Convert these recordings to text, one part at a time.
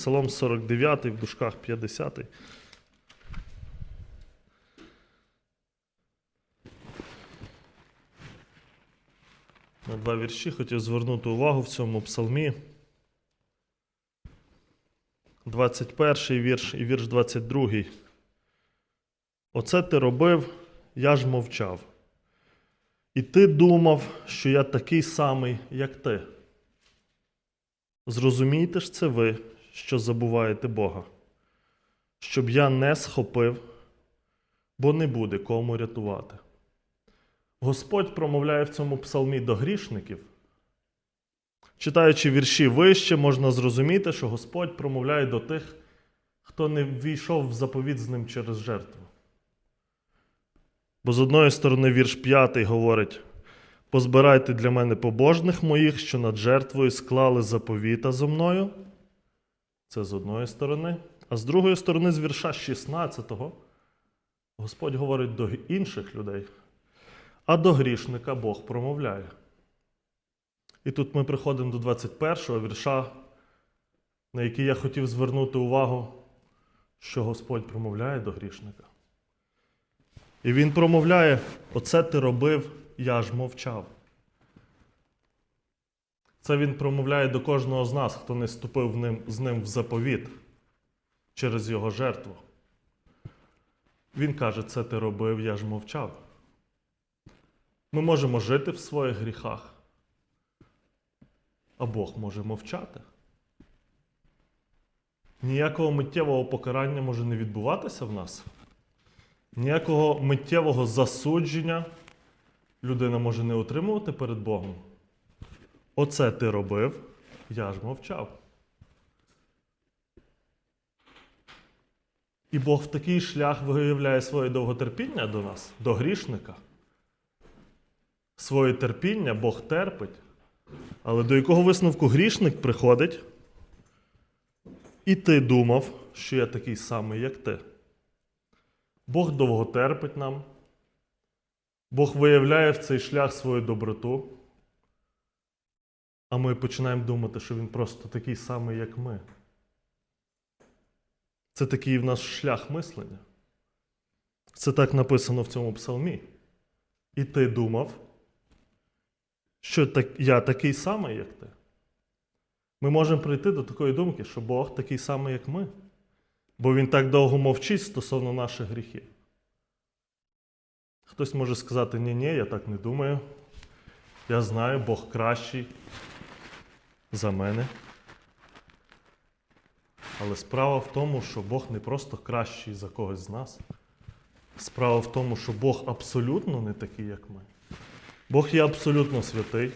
Псалом 49 в дужках 50. На два вірші хотів звернути увагу в цьому псалмі. 21 вірш і вірш 22. Оце ти робив, я ж мовчав. І ти думав, що я такий самий, як ти. Зрозумійте ж це ви, що забуваєте Бога, щоб я не схопив, бо не буде кому рятувати. Господь промовляє в цьому псалмі до грішників. Читаючи вірші вище, можна зрозуміти, що Господь промовляє до тих, хто не ввійшов в заповіт з ним через жертву. Бо з одної сторони вірш 5 говорить: Позбирайте для мене побожних моїх, що над жертвою склали заповіта зо мною. Це з одної сторони. А з другої сторони, з вірша 16, Господь говорить до інших людей, а до грішника Бог промовляє. І тут ми приходимо до 21 вірша, на який я хотів звернути увагу, що Господь промовляє до грішника. І він промовляє: Оце ти робив, я ж мовчав. Це він промовляє до кожного з нас, хто не вступив ним, з ним в заповіт через його жертву. Він каже, це ти робив, я ж мовчав. Ми можемо жити в своїх гріхах, а Бог може мовчати. Ніякого миттєвого покарання може не відбуватися в нас. Ніякого миттєвого засудження людина може не отримувати перед Богом. Оце ти робив, я ж мовчав. І Бог в такий шлях виявляє своє довготерпіння до нас, до грішника. Своє терпіння Бог терпить. Але до якого висновку грішник приходить, і ти думав, що я такий самий, як ти. Бог довго терпить нам. Бог виявляє в цей шлях свою доброту. А ми починаємо думати, що він просто такий самий, як ми. Це такий в нас шлях мислення. Це так написано в цьому псалмі. І ти думав, що так, я такий самий, як ти. Ми можемо прийти до такої думки, що Бог такий самий, як ми. Бо Він так довго мовчить стосовно наших гріхів. Хтось може сказати, ні, ні, я так не думаю. Я знаю, Бог кращий за мене. Але справа в тому, що Бог не просто кращий за когось з нас. Справа в тому, що Бог абсолютно не такий, як ми. Бог є абсолютно святий,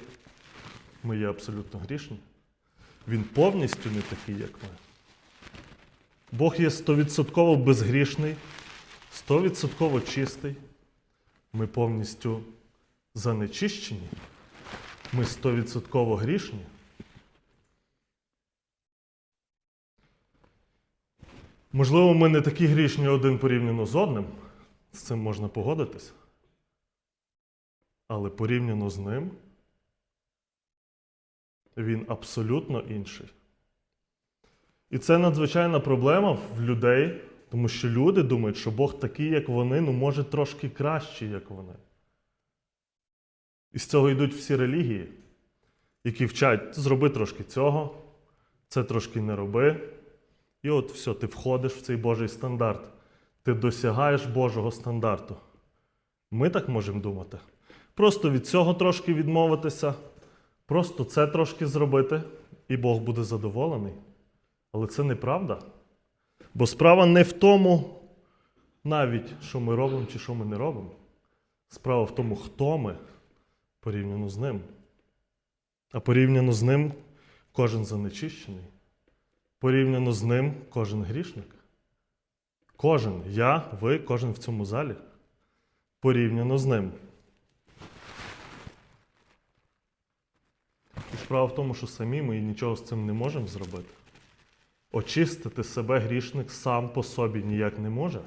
ми є абсолютно грішні. Він повністю не такий, як ми. Бог є стовідсотково безгрішний, стовідсотково чистий. Ми повністю занечищені. Ми стовідсотково грішні. Можливо, ми не такі грішні один порівняно з одним. З цим можна погодитись. Але порівняно з ним він абсолютно інший. І це надзвичайна проблема в людей, тому що люди думають, що Бог такий, як вони, ну може трошки кращий, як вони. І з цього йдуть всі релігії, які вчать зроби трошки цього, це трошки не роби. І от все, ти входиш в цей Божий стандарт. Ти досягаєш Божого стандарту. Ми так можемо думати. Просто від цього трошки відмовитися, просто це трошки зробити, і Бог буде задоволений. Але це неправда. Бо справа не в тому, навіть що ми робимо чи що ми не робимо. Справа в тому, хто ми порівняно з ним. А порівняно з ним кожен занечищений. Порівняно з ним кожен грішник. Кожен, я, ви, кожен в цьому залі. Порівняно з ним. І справа в тому, що самі ми нічого з цим не можемо зробити. Очистити себе грішник сам по собі ніяк не може.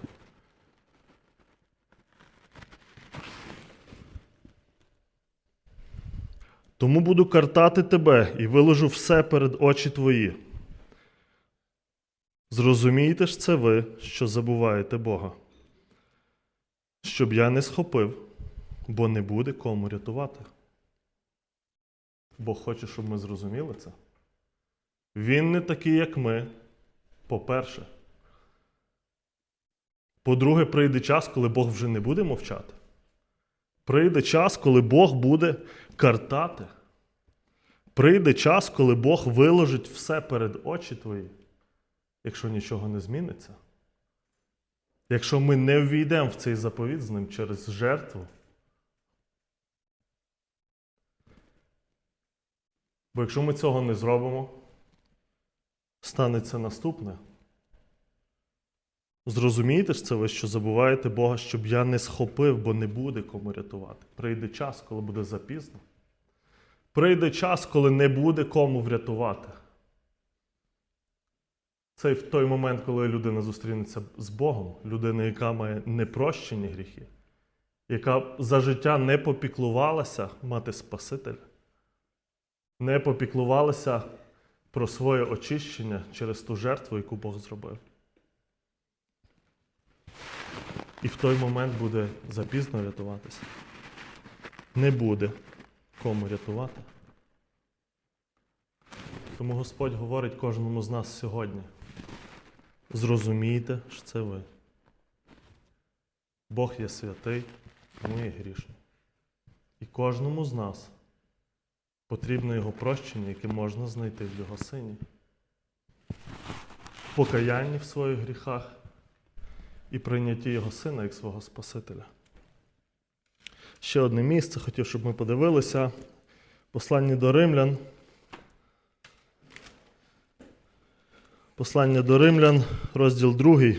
Тому буду картати тебе і виложу все перед очі твої. Зрозумійте ж це ви, що забуваєте Бога, щоб я не схопив, бо не буде кому рятувати. Бог хоче, щоб ми зрозуміли це. Він не такий, як ми, по-перше. По-друге, прийде час, коли Бог вже не буде мовчати. Прийде час, коли Бог буде картати. Прийде час, коли Бог виложить все перед очі твої, якщо нічого не зміниться. Якщо ми не ввійдемо в цей заповіт з ним через жертву. Бо якщо ми цього не зробимо, станеться наступне. Зрозумієте ж це ви, що забуваєте Бога, щоб я не схопив, бо не буде кому рятувати. Прийде час, коли буде запізно. Прийде час, коли не буде кому врятувати. Це в той момент, коли людина зустрінеться з Богом, людина, яка має непрощені гріхи, яка за життя не попіклувалася мати Спасителя, не попіклувалася про своє очищення через ту жертву, яку Бог зробив. І в той момент буде запізно рятуватися. Не буде кому рятувати. Тому Господь говорить кожному з нас сьогодні. Зрозумійте, що це ви. Бог є святий, ми є грішні. І кожному з нас потрібно його прощення, яке можна знайти в Його сині. Покаянні в своїх гріхах і прийнятті Його Сина як свого Спасителя. Ще одне місце хотів, щоб ми подивилися. Послання до римлян. Послання до римлян, розділ 2.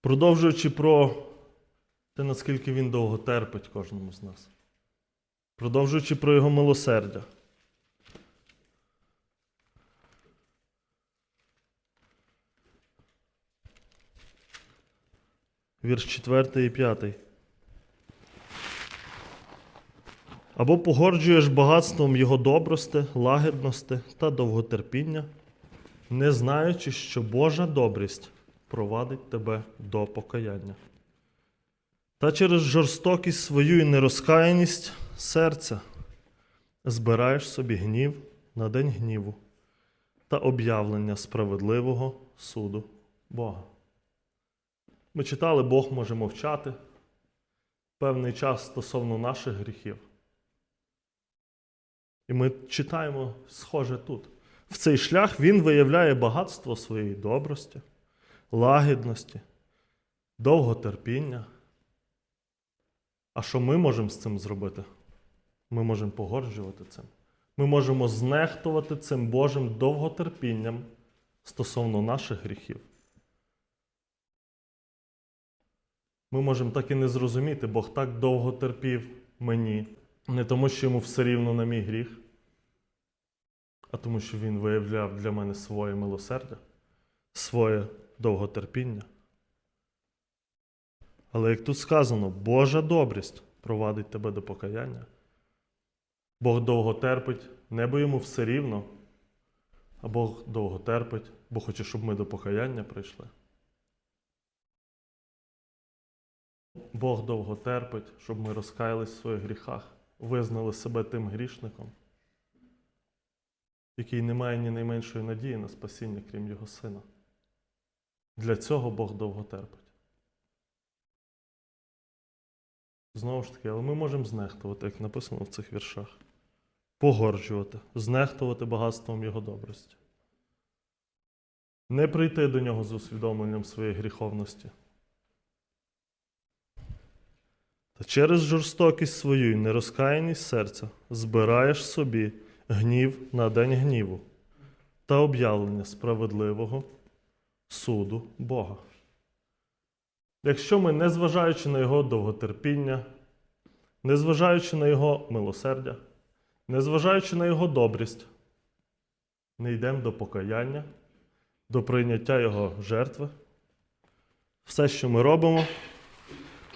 Продовжуючи про те, наскільки він довго терпить кожному з нас. Продовжуючи про його милосердя. Вірш 4 і 5. Або погорджуєш багатством його добрости, лагідності та довготерпіння, не знаючи, що Божа добрість провадить тебе до покаяння. Та через жорстокість свою і нерозкаяність серця збираєш собі гнів на день гніву та об'явлення справедливого суду Бога. Ми читали, Бог може мовчати певний час стосовно наших гріхів. І ми читаємо схоже тут. В цей шлях він виявляє багатство своєї добрості, лагідності, довготерпіння. А що ми можемо з цим зробити? Ми можемо погорджувати цим. Ми можемо знехтувати цим Божим довготерпінням стосовно наших гріхів. Ми можемо так і не зрозуміти, Бог так довго терпів мені, не тому, що йому все рівно на мій гріх, а тому, що він виявляв для мене своє милосердя, своє довготерпіння. Але як тут сказано, Божа добрість провадить тебе до покаяння. Бог довго терпить, небо йому все рівно, а Бог довго терпить, бо хоче, щоб ми до покаяння прийшли. Бог довго терпить, щоб ми розкаялись в своїх гріхах, визнали себе тим грішником, який не має ні найменшої надії на спасіння, крім Його Сина. Для цього Бог довго терпить. Знову ж таки, але ми можемо знехтувати, як написано в цих віршах. Погорджувати, знехтувати багатством Його добрості. Не прийти до нього з усвідомленням своєї гріховності. Та через жорстокість свою і нерозкаяність серця збираєш собі гнів на день гніву та об'явлення справедливого суду Бога. Якщо ми, незважаючи на Його довготерпіння, незважаючи на Його милосердя, незважаючи на Його добрість, не йдемо до покаяння, до прийняття Його жертви, все, що ми робимо,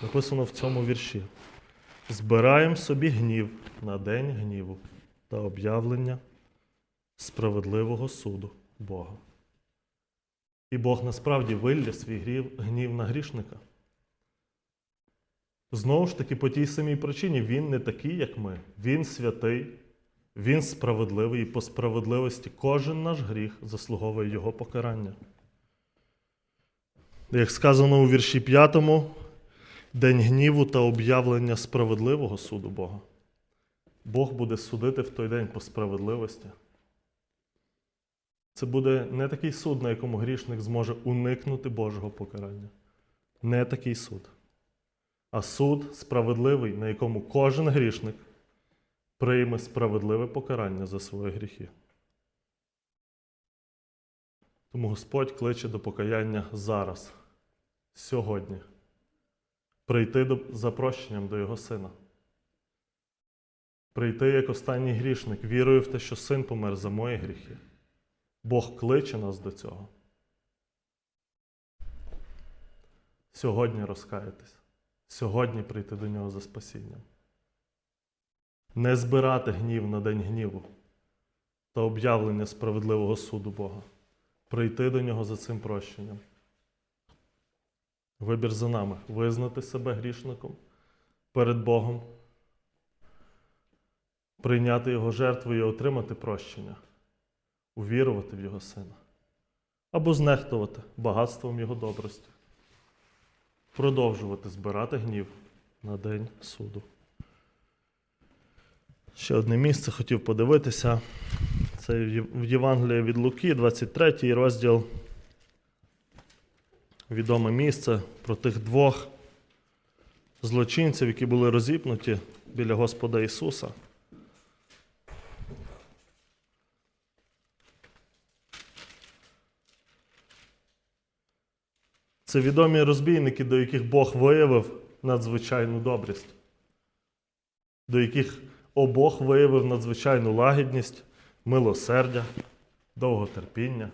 написано в цьому вірші. Збираємо собі гнів на день гніву та об'явлення справедливого суду Бога. І Бог насправді вилє свій гнів на грішника. Знову ж таки, по тій самій причині він не такий, як ми. Він святий, він справедливий, і по справедливості кожен наш гріх заслуговує його покарання. Як сказано у вірші 5, день гніву та об'явлення справедливого суду Бога. Бог буде судити в той день по справедливості. Це буде не такий суд, на якому грішник зможе уникнути Божого покарання. Не такий суд. А суд справедливий, на якому кожен грішник прийме справедливе покарання за свої гріхи. Тому Господь кличе до покаяння зараз, сьогодні, прийти до, за прощенням до Його Сина. Прийти як останній грішник, вірою в те, що син помер за мої гріхи. Бог кличе нас до цього. Сьогодні розкаятись, сьогодні прийти до нього за спасінням. Не збирати гнів на день гніву та об'явлення справедливого суду Бога. Прийти до нього за цим прощенням. Вибір за нами визнати себе грішником перед Богом, прийняти Його жертву і отримати прощення увірувати в Його Сина, або знехтувати багатством Його добрості, продовжувати збирати гнів на день суду. Ще одне місце хотів подивитися. Це в Євангелії від Луки, 23 розділ. Відоме місце про тих двох злочинців, які були розіпнуті біля Господа Ісуса. Це відомі розбійники, до яких Бог виявив надзвичайну добрість, до яких обох виявив надзвичайну лагідність, милосердя, довготерпіння.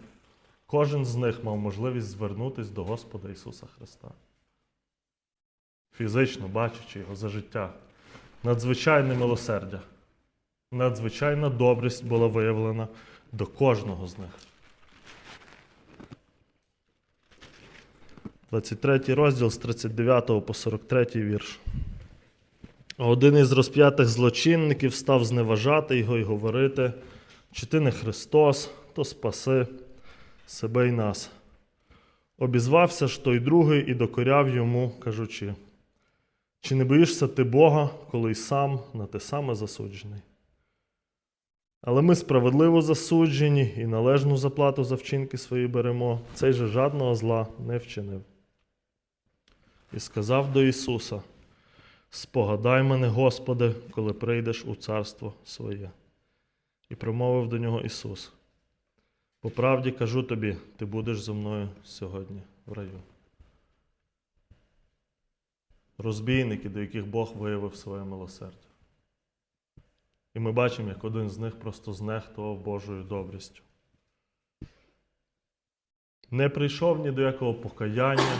Кожен з них мав можливість звернутися до Господа Ісуса Христа. Фізично бачачи його за життя. Надзвичайне милосердя, надзвичайна добрість була виявлена до кожного з них. 23 розділ з 39 по 43 вірш. Один із розп'ятих злочинників став зневажати його і говорити, чи ти не Христос, то спаси себе й нас. Обізвався ж той другий і докоряв йому, кажучи, чи не боїшся ти Бога, коли й сам на те саме засуджений? Але ми справедливо засуджені і належну заплату за вчинки свої беремо, цей же жадного зла не вчинив. І сказав до Ісуса: Спогадай мене, Господи, коли прийдеш у царство своє. І промовив до нього Ісус: По правді кажу тобі, ти будеш зо мною сьогодні в раю. Розбійники, до яких Бог виявив своє милосердя. І ми бачимо, як один з них просто знехтував Божою добрістю. Не прийшов ні до якого покаяння.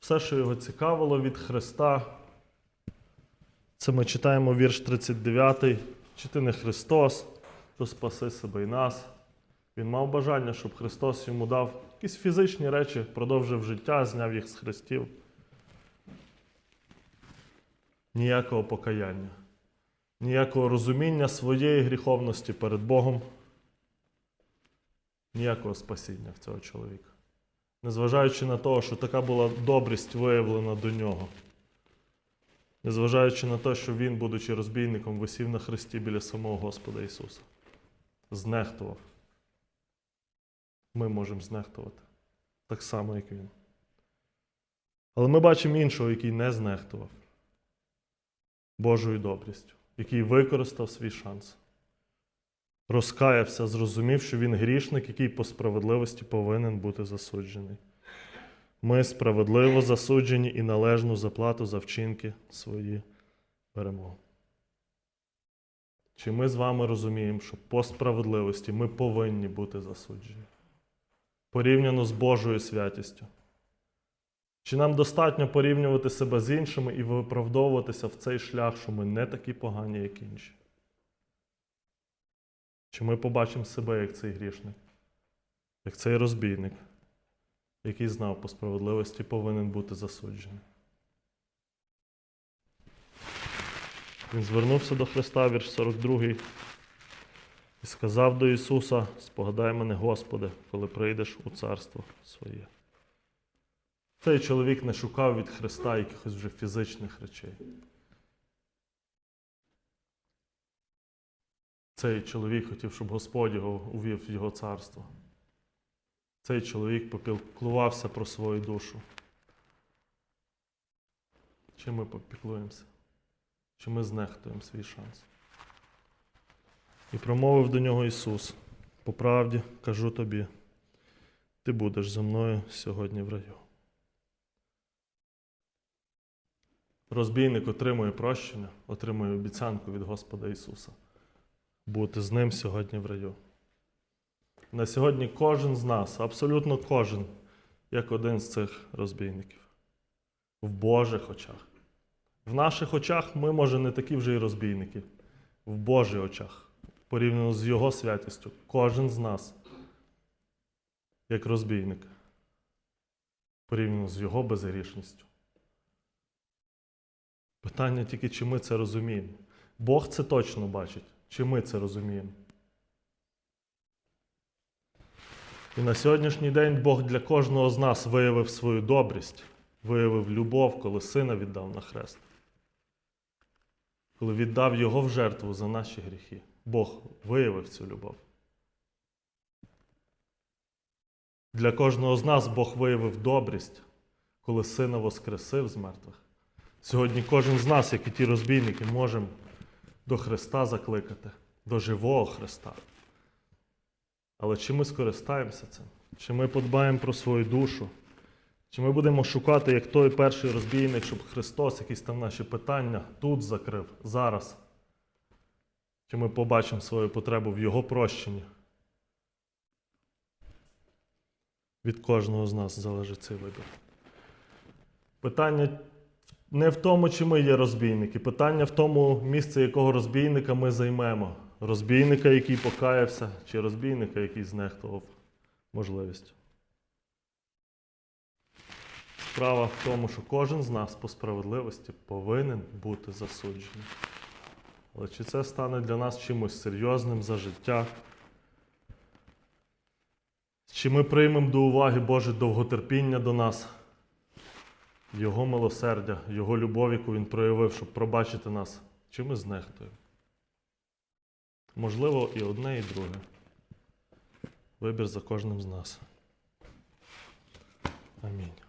Все, що його цікавило від Христа, це ми читаємо вірш 39. Чи ти не Христос, то спаси себе і нас. Він мав бажання, щоб Христос йому дав якісь фізичні речі, продовжив життя, зняв їх з хрестів. Ніякого покаяння, ніякого розуміння своєї гріховності перед Богом, ніякого спасіння в цього чоловіка незважаючи на те, що така була добрість виявлена до нього. Незважаючи на те, що він, будучи розбійником, висів на хресті біля самого Господа Ісуса. Знехтував. Ми можемо знехтувати. Так само, як Він. Але ми бачимо іншого, який не знехтував Божою добрістю, який використав свій шанс. Розкаявся, зрозумів, що він грішник, який по справедливості повинен бути засуджений. Ми справедливо засуджені і належну заплату за вчинки свої беремо. Чи ми з вами розуміємо, що по справедливості ми повинні бути засуджені? Порівняно з Божою святістю? Чи нам достатньо порівнювати себе з іншими і виправдовуватися в цей шлях, що ми не такі погані, як інші? Чи ми побачимо себе як цей грішник, як цей розбійник, який знав по справедливості повинен бути засуджений. Він звернувся до Христа, вірш 42, і сказав до Ісуса: Спогадай мене, Господи, коли прийдеш у царство своє. Цей чоловік не шукав від Христа якихось вже фізичних речей. Цей чоловік хотів, щоб Господь його увів в його царство. Цей чоловік попіклувався про свою душу. Чи ми попіклуємося? Чи ми знехтуємо свій шанс? І промовив до нього Ісус: по правді кажу тобі, ти будеш зі мною сьогодні в раю. Розбійник отримує прощення, отримує обіцянку від Господа Ісуса. Бути з ним сьогодні в раю. На сьогодні кожен з нас, абсолютно кожен, як один з цих розбійників. В Божих очах. В наших очах ми, може, не такі вже й розбійники. В Божих очах, порівняно з Його святістю, кожен з нас, як розбійник, порівняно з Його безгрішністю. Питання тільки, чи ми це розуміємо. Бог це точно бачить, чи ми це розуміємо. І на сьогоднішній день Бог для кожного з нас виявив свою добрість, виявив любов, коли сина віддав на хрест. Коли віддав Його в жертву за наші гріхи. Бог виявив цю любов. Для кожного з нас Бог виявив добрість, коли сина воскресив з мертвих. Сьогодні кожен з нас, як і ті розбійники, можемо до Христа закликати, до живого Христа. Але чи ми скористаємося цим? Чи ми подбаємо про свою душу? Чи ми будемо шукати, як той перший розбійник, щоб Христос якісь там наші питання тут закрив, зараз? Чи ми побачимо свою потребу в Його прощенні? Від кожного з нас залежить цей вибір. Питання не в тому, чи ми є розбійники. Питання в тому місці, якого розбійника ми займемо. Розбійника, який покаявся, чи розбійника, який знехтував можливістю. Справа в тому, що кожен з нас по справедливості повинен бути засуджений. Але чи це стане для нас чимось серйозним за життя? Чи ми приймемо до уваги Боже довготерпіння до нас, Його милосердя, Його любов, яку Він проявив, щоб пробачити нас, чи ми знехтуємо? Можливо, і одне, і друге. Вибір за кожним з нас. Амінь.